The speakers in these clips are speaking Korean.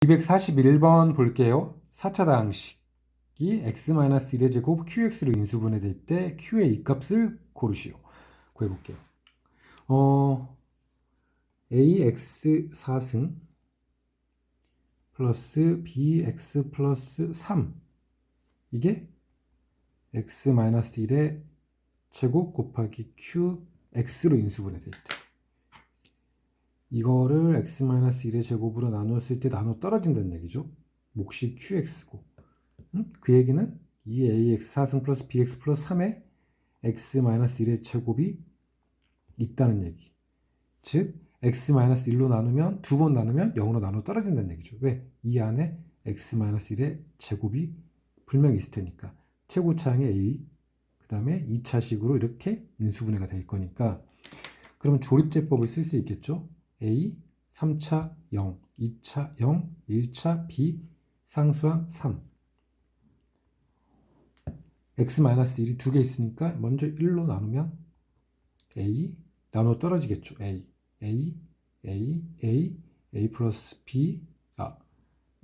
241번 볼게요. 4차 다항식이 x-1의 제곱 qx로 인수분해될 때 q의 이 값을 고르시오. 구해볼게요. 어, ax 4승 플러스 bx 플러스 3 이게 x-1의 제곱 곱하기 qx로 인수분해될 때 이거를 x-1의 제곱으로 나누었을 때 나눠 떨어진다는 얘기죠. 몫이 qx고. 음? 그 얘기는 이 ax 4승 플러스 bx 플러스 3의 x-1의 제곱이 있다는 얘기. 즉 x-1로 나누면 두 번 나누면 0으로 나눠 떨어진다는 얘기죠. 왜? 이 안에 x-1의 제곱이 분명히 있을 테니까. 최고차항의 a 그 다음에 2차식으로 이렇게 인수분해가 될 거니까 그러면 조립제법을 쓸 수 있겠죠. A 3차 0, 2차 0, 1차 B 상수항 3 x-1이 두 개 있으니까 먼저 1로 나누면 A 나눠 떨어지겠죠. A A A A A 플러스 B 아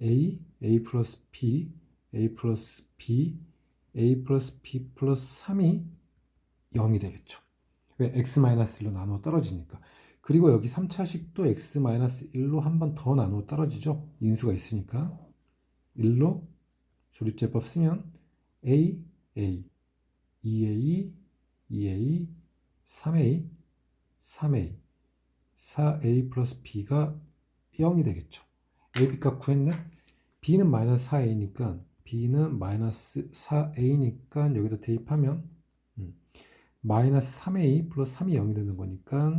A A 플러스 B A 플러스 B A 플러스 B 플러스 3이 0이 되겠죠. 왜 x-1로 나눠 떨어지니까. 그리고 여기 3차식도 x-1로 한 번 더 나누어 떨어지죠. 인수가 있으니까 1로 조립제법 쓰면 a, a, 2a, 2a, 3a, 3a, 4a 플러스 b가 0이 되겠죠. a, b값 구했네. b는 마이너스 4a니까 b는 마이너스 4a니까 여기다 대입하면 음, 마이너스 3a 플러스 3이 0이 되는 거니까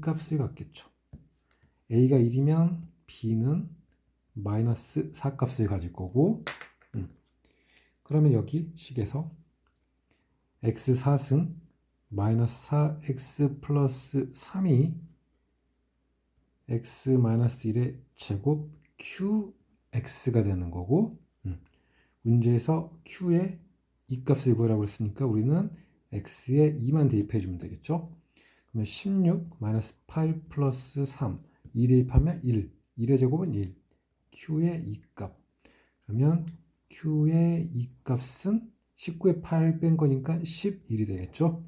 1값을 갖겠죠. a가 1이면 b는 마이너스 4값을 가질 거고 음. 그러면 여기 식에서 x 4승 마이너스 4x 플러스 3이 x 마이너스 1의 제곱 qx가 되는 거고 음. 문제에서 q의 이 값을 구하라고 했으니까 우리는 x에 2만 대입해 주면 되겠죠. 그러면 16 마이너스 8 플러스 3 2 대입하면 1 1의 제곱은 1 q의 2값. 그러면 q의 2값은 19에 8 뺀 거니까 11이 되겠죠